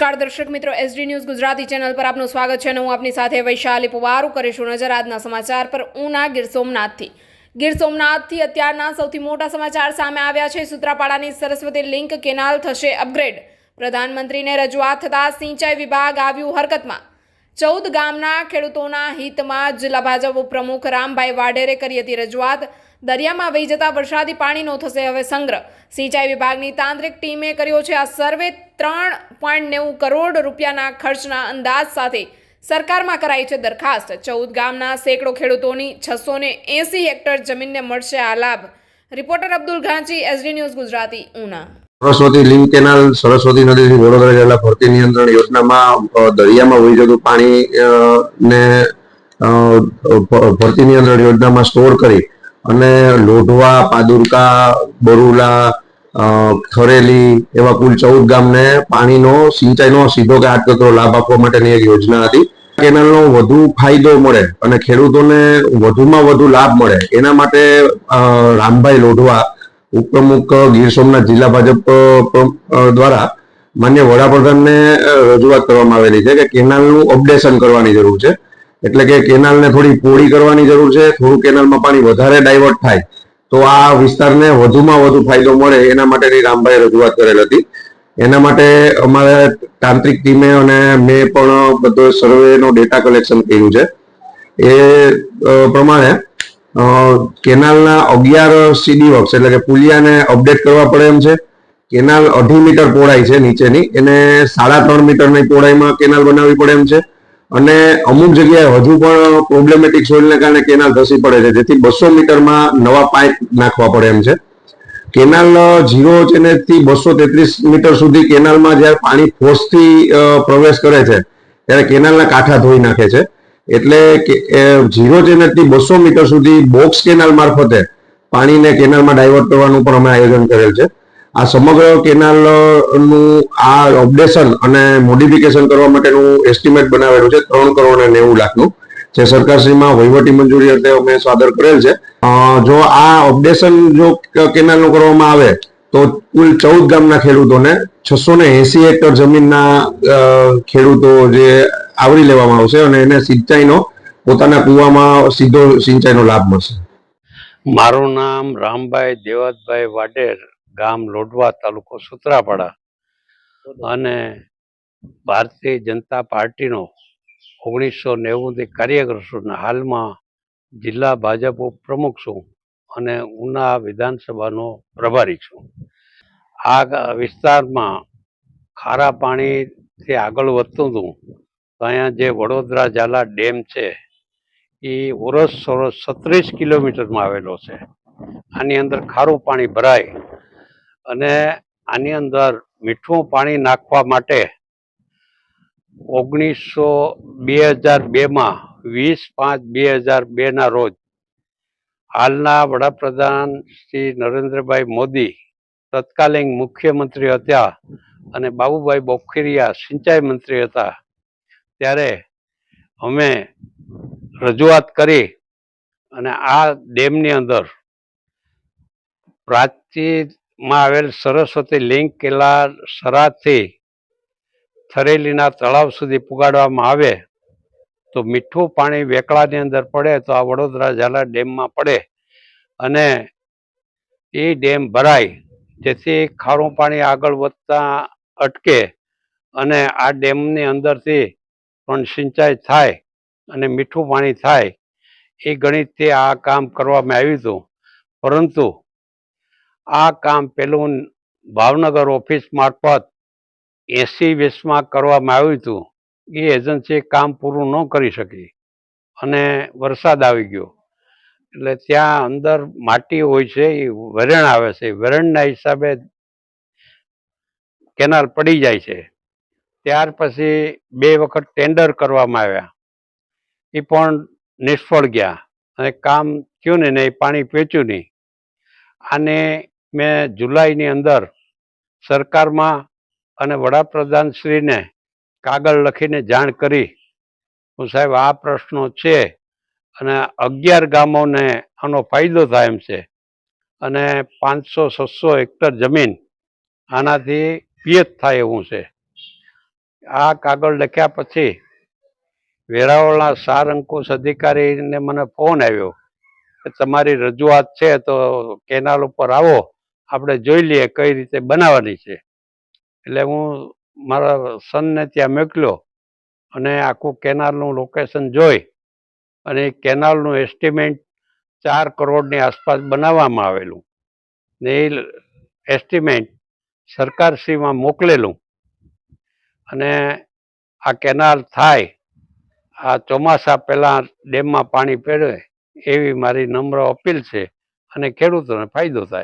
નમસ્કાર દર્શક મિત્રો એસડી ન્યૂઝ ગુજરાતી ચેનલ પર આપનું સ્વાગત છે અને હું આપની સાથે વૈશાલી પુવારું કરીશું નજર આજના સમાચાર પર ઉના ગીર સોમનાથથી. ગીર સોમનાથથી અત્યારના સૌથી મોટા સમાચાર સામે આવ્યા છે. સુત્રાપાડાની સરસ્વતી લિંક કેનાલ થશે અપગ્રેડ. પ્રધાનમંત્રીને રજૂઆત થતાં સિંચાઈ વિભાગ આવ્યું હરકતમાં. ચૌદ ગામના ખેડૂતોના હિતમાં જિલ્લા ભાજપ પ્રમુખ રામભાઈ વાઢેરે કરી હતી રજૂઆત. દરિયામાં વહી જતા વરસાદી પાણીનો થશે હવે સંગ્રહ. સિંચાઈ વિભાગની તાંત્રિક ટીમે કર્યો છે આ સર્વે. ત્રણ પોઈન્ટ નેવું કરોડ રૂપિયાના ખર્ચના અંદાજ સાથે સરકારમાં કરાઈ છે દરખાસ્ત. ચૌદ ગામના સેંકડો ખેડૂતોની છસો ને એંસી હેક્ટર જમીનને મળશે આ લાભ. Reporter Abdul Ghanchi SD news Gujarati, Una. Saraswati link canal, Saraswati નદીથી Vadodara જિલ્લા ભરતી નિયંત્રણ યોજનામાં દરિયામાં વહી જતું પાણી ને ભરતી નિયંત્રણ યોજનામાં સ્ટોર કરી અને લોઢવા, પાદુરકા, બરુલા અ, ખરેલી એવા કુલ ચૌદ ગામને પાણીનો સિંચાઈનો સીધો કે આડકતરો લાભ આપવા માટેની એક યોજના હતી. કેનાલનો વધુ ફાયદો મળે અને ખેડૂતોને વધુમાં વધુ લાભ મળે એના માટે રામભાઈ લોઢવા ઉપપ્રમુખ ગીર સોમનાથ જિલ્લા ભાજપ દ્વારા માન્ય વડાપ્રધાનને રજૂઆત કરવામાં આવેલી છે કે કેનાલનું અપડેશન કરવાની જરૂર છે. એટલે કે કેનાલને થોડી પોળી કરવાની જરૂર છે થોડું કેનાલમાં પાણી વધારે ડાયવર્ટ થાય તો આ વિસ્તારને વધુમાં વધુ ફાયદો મળે એના માટેની રામભાઈ રજૂઆત કરેલ હતી. એના માટે અમારે તાંત્રિક ટીમે અને મેં પણ બધો સર્વેનો ડેટા કલેક્શન કર્યું છે. એ પ્રમાણે કેનાલના અગિયાર સીડી વર્ક્સ એટલે કે પુલિયાને અપડેટ કરવા પડે એમ છે. કેનાલ અઢી મીટર પહોળાઈ છે નીચેની. એને સાડા ત્રણ મીટરની પહોળાઈમાં કેનાલ બનાવવી પડે એમ છે. અને અમુક જગ્યાએ હજુ પણ પ્રોબ્લેમેટિક સોઇલને કારણે કેનાલ ધસી પડે છે. જેથી બસો મીટરમાં નવા પાઇપ નાખવા પડે એમ છે. કેનાલ ઝીરો છે ને થી બસો તેત્રીસ મીટર સુધી કેનાલમાં જ્યારે પાણી ફોર્સથી પ્રવેશ કરે છે, ત્યારે કેનાલના કાંઠા ધોઈ નાખે છે. એટલે ઝીરો થી બસો મીટર સુધી બોક્સ કેનાલ મારફતે પાણીને કેનાલમાં ડાયવર્ટ કરવાનું પણ અમે આયોજન કરેલ છે. આ સમગ્ર કેનાલનું આ અપડેશન અને મોડિફિકેશન કરવા માટેનું એસ્ટિમેટ બનાવેલું છે, ત્રણ કરોડ અને નેવું લાખનું. જે સરકારશ્રીમાં વહીવટી મંજૂરી અર્થે અમે સાદર કરેલ છે. જો આ અપડેશન જો કેનાલનું કરવામાં આવે, તો કુલ ચૌદ ગામના ખેડૂતોને છસો ને એસી હેક્ટર જમીનના ખેડૂતો જે આવરી લેવામાં આવશે અને એને સિંચાઈનો પોતાના કુવામાં સીધો સિંચાઈનો લાભ મળશે. મારું નામ રામભાઈ દેવાતભાઈ વાડેર ગામ લોઢવા તાલુકો સુત્રાપાડા. અને ભારતીય જનતા પાર્ટીનો ઓગણીસો નેવુંથી કાર્યકર છું હાલમાં જિલ્લા ભાજપ પ્રમુખ છું અને ઉના વિધાનસભાનો પ્રભારી છું. આ વિસ્તારમાં ખારા પાણીથી આગળ વધતું હતું. તો અહીંયા જે વડોદરા ઝાલા ડેમ છે એ ઓરસ સોરસ છત્રીસ કિલોમીટરમાં આવેલો છે. આની અંદર ખારું પાણી ભરાય અને આની અંદર મીઠું પાણી નાખવા માટે ઓગણીસો બે હજાર બેમાં વીસ પાંચ બે હજાર બેના રોજ હાલના વડાપ્રધાન શ્રી નરેન્દ્રભાઈ મોદી તત્કાલીન મુખ્યમંત્રી હતા અને બાબુભાઈ બોખીરિયા સિંચાઈ મંત્રી હતા. ત્યારે અમે રજૂઆત કરી અને આ ડેમની અંદર પ્રાચીમાં આવેલ સરસ્વતી લિંક કિલ્લા સરાથી થરેલીના તળાવ સુધી પુગાડવામાં આવે તો મીઠું પાણી વેકળાની અંદર પડે તો આ વડોદરા ઝાલા ડેમમાં પડે અને એ ડેમ ભરાય. જેથી ખારું પાણી આગળ વધતા અટકે અને આ ડેમની અંદરથી પણ સિંચાઈ થાય અને મીઠું પાણી થાય. એ ગણિતથી આ કામ કરવામાં આવ્યું હતું. પરંતુ આ કામ પેલું ભાવનગર ઓફિસ મારફત એસી વીસમાં કરવામાં આવ્યું હતું. એ એજન્સી કામ પૂરું ન કરી શકી અને વરસાદ આવી ગયો. એટલે ત્યાં અંદર માટી હોય છે, એ વરણ આવે છે. વરણના હિસાબે કેનાલ પડી જાય છે. ત્યાર પછી બે વખત ટેન્ડર કરવામાં આવ્યા. એ પણ નિષ્ફળ ગયા અને કામ થયું ને, એ પાણી પહોંચ્યું નહીં. આને મેં જુલાઈની અંદર સરકારમાં અને વડાપ્રધાનશ્રીને કાગળ લખીને જાણ કરી. હું સાહેબ, આ પ્રશ્નો છે અને અગિયાર ગામોને આનો ફાયદો થાય એમ છે. અને પાંચસો, છસો હેક્ટર જમીન આનાથી પિયત થાય એવું છે. આ કાગળ લખ્યા પછી વેરાવળના સાર અંકુશ અધિકારીને મને ફોન આવ્યો. તમારી રજૂઆત છે તો કેનાલ ઉપર આવો. આપણે જોઈ લઈએ કઈ રીતે બનાવવાની છે. એટલે હું મારા સનને ત્યાં મોકલ્યો અને આખું કેનાલનું લોકેશન જોઈ અને એ કેનાલનું એસ્ટિમેટ ચાર કરોડની આસપાસ બનાવવામાં આવેલું. ને એ એસ્ટિમેટ સરકારશ્રીમાં મોકલેલું. અને આ કેનાલ થાય, આ ચોમાસા પહેલાં ડેમમાં પાણી પેડે એવી મારી નમ્ર અપીલ છે અને ખેડૂતોને ફાયદો થાય.